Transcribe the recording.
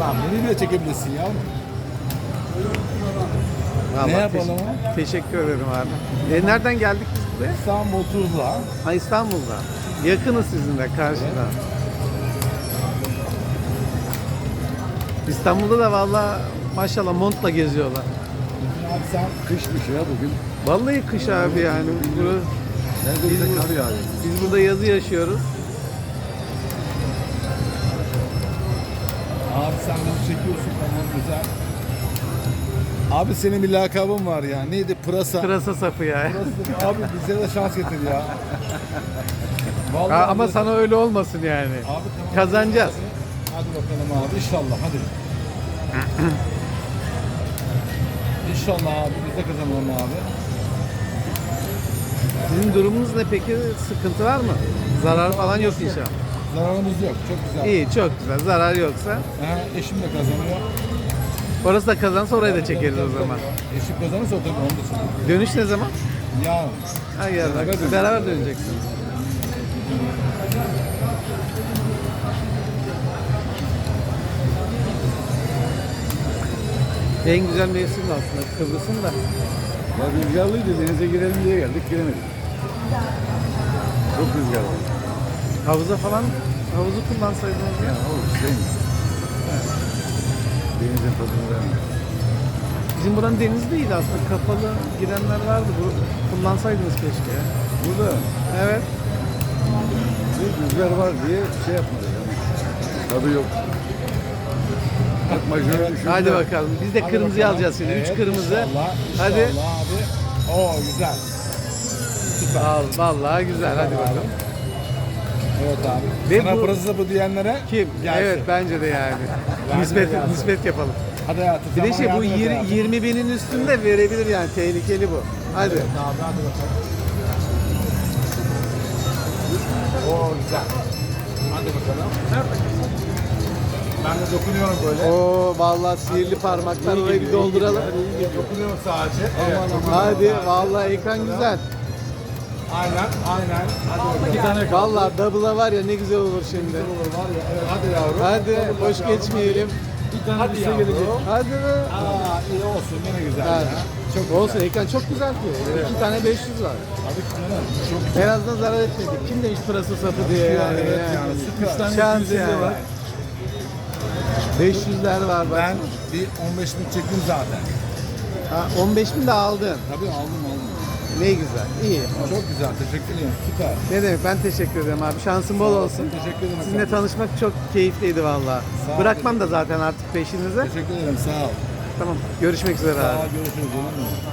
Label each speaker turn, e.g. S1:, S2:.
S1: Lan beni bile çekebilirsin ya.
S2: Vallahi
S1: Ne yapalım
S2: teşekkür- Teşekkür ederim abi. E, nereden geldik biz buraya?
S1: İstanbul Tuzla.
S2: Ha İstanbul'da. Yakınız sizinle karşıda. İstanbul'da da vallahi maşallah montla geziyorlar.
S1: Abi sen
S3: Kışmış ya bugün.
S2: Vallahi kış abi yani. Burası,
S3: Neredeyse
S2: Biz-
S3: kar yağıyor.
S2: biz burada yazı yaşıyoruz.
S1: Abi sen beni çekiyorsun tamam güzel. Abi senin bir lakabın var ya. Neydi? Pırasa.
S2: Pırasa sapı ya.
S1: Pırasa. Abi bize de şans getir ya. Vallahi
S2: Ha, ama
S1: bize-
S2: sana öyle olmasın yani.
S1: Abi tamam.
S2: Kazanacağız.
S1: Hadi bakalım abi inşallah hadi. İnşallah abi biz de kazanalım abi.
S2: Sizin durumunuz ne peki? Sıkıntı var mı? Zarar falan yok inşallah.
S1: Zararımız yok. Çok güzel.
S2: İyi çok güzel. Zarar yoksa.
S1: Ha, eşim de kazanıyor.
S2: Orası da kazansa orayı da çekeriz o zaman.
S1: Eşim kazanırsa o tabii onu da söyleyeyim.
S2: Dönüş ne zaman?
S1: Ya
S2: Ha yarın.
S1: Beraber döneceğiz.
S2: Beraber döneceksiniz. En güzel mevsim de aslında Kıbrıs'ın da.
S3: Ya rüzgarlıydı denize girelim diye geldik giremedik. Çok rüzgarlı.
S2: Havuza falan havuzu kullansaydınız ya.
S3: Ya oğlum sevmiyorum. Denizin tadını vermiyor.
S2: Bizim buranın deniz değil aslında. Kapalı girenler vardı. Bu, kullansaydınız keşke.
S3: Burada
S2: Evet.
S3: bir rüzgar var diye şey yapmadık. Yani. Tadı yok. Bak majörü.
S2: Hadi bakalım. Biz de
S1: Hadi
S2: kırmızıyı
S1: bakalım.
S2: alacağız şimdi.
S1: Evet,
S2: Üç kırmızı.
S1: İnşallah,
S2: Hadi.
S1: inşallah abi. Oo güzel.
S2: Al, vallahi güzel. Hadi bakalım.
S1: Evet abi.
S2: Ve
S1: Sana
S2: bu-
S1: pırasa bu diyenlere
S2: Kim?
S1: gelsin.
S2: Evet bence de yani.
S1: Bence gelsin.
S2: nispet yapalım.
S1: Hadi hayatım.
S2: Bir de şey bu
S1: yardım et
S2: yir-
S1: hayatım.
S2: 20 binin üstünde verebilir yani. Tehlikeli bu. Hadi.
S1: Abi hadi bakalım. Oo güzel. Hadi bakalım. Ben de dokunuyorum böyle.
S2: Oo vallahi sihirli parmaklar orayı bir dolduralım.
S1: Dokunuyorum sadece. Evet.
S2: Hadi vallahi ekran güzel.
S1: Aynen aynen. Hadi bakalım.
S2: Vallahi double'a var ya ne güzel olur şimdi.
S1: Olur var ya. Evet, hadi yavrum.
S2: Hadi
S1: Double
S2: boş
S1: yavrum.
S2: geçmeyelim.
S1: Hadi yavrum.
S2: Hadi be.
S1: Aa iyi olsun yine güzel
S2: Hadi.
S1: ya. Çok güzel.
S2: Olsun ekran çok güzel ki. İki tane 500 var.
S1: Tabii ki canım. Çok güzel.
S2: En azından zarar etmedik. Kim demiş pırasa sapı diye yani.
S1: Evet
S2: yani.
S1: yani, süper.
S2: Üç tane Şans yani.
S1: var.
S2: 500'ler var bak.
S1: Ben bir 15 bin çektim zaten.
S2: Ha, 15 bin de aldın.
S1: Tabii aldım aldım.
S2: Ne güzel. İyi.
S1: Çok güzel teşekkür ederim. Süper.
S2: Ne demek ben teşekkür ederim abi. Şansın bol olsun.
S1: Teşekkür ederim.
S2: Sizinle
S1: efendim.
S2: tanışmak çok keyifliydi valla.
S1: Sağ ol.
S2: Bırakmam da zaten artık peşinize.
S1: Teşekkür ederim sağ ol.
S2: Tamam. Görüşmek üzere
S1: Sağ
S2: abi.
S1: görüşürüz. canım benim.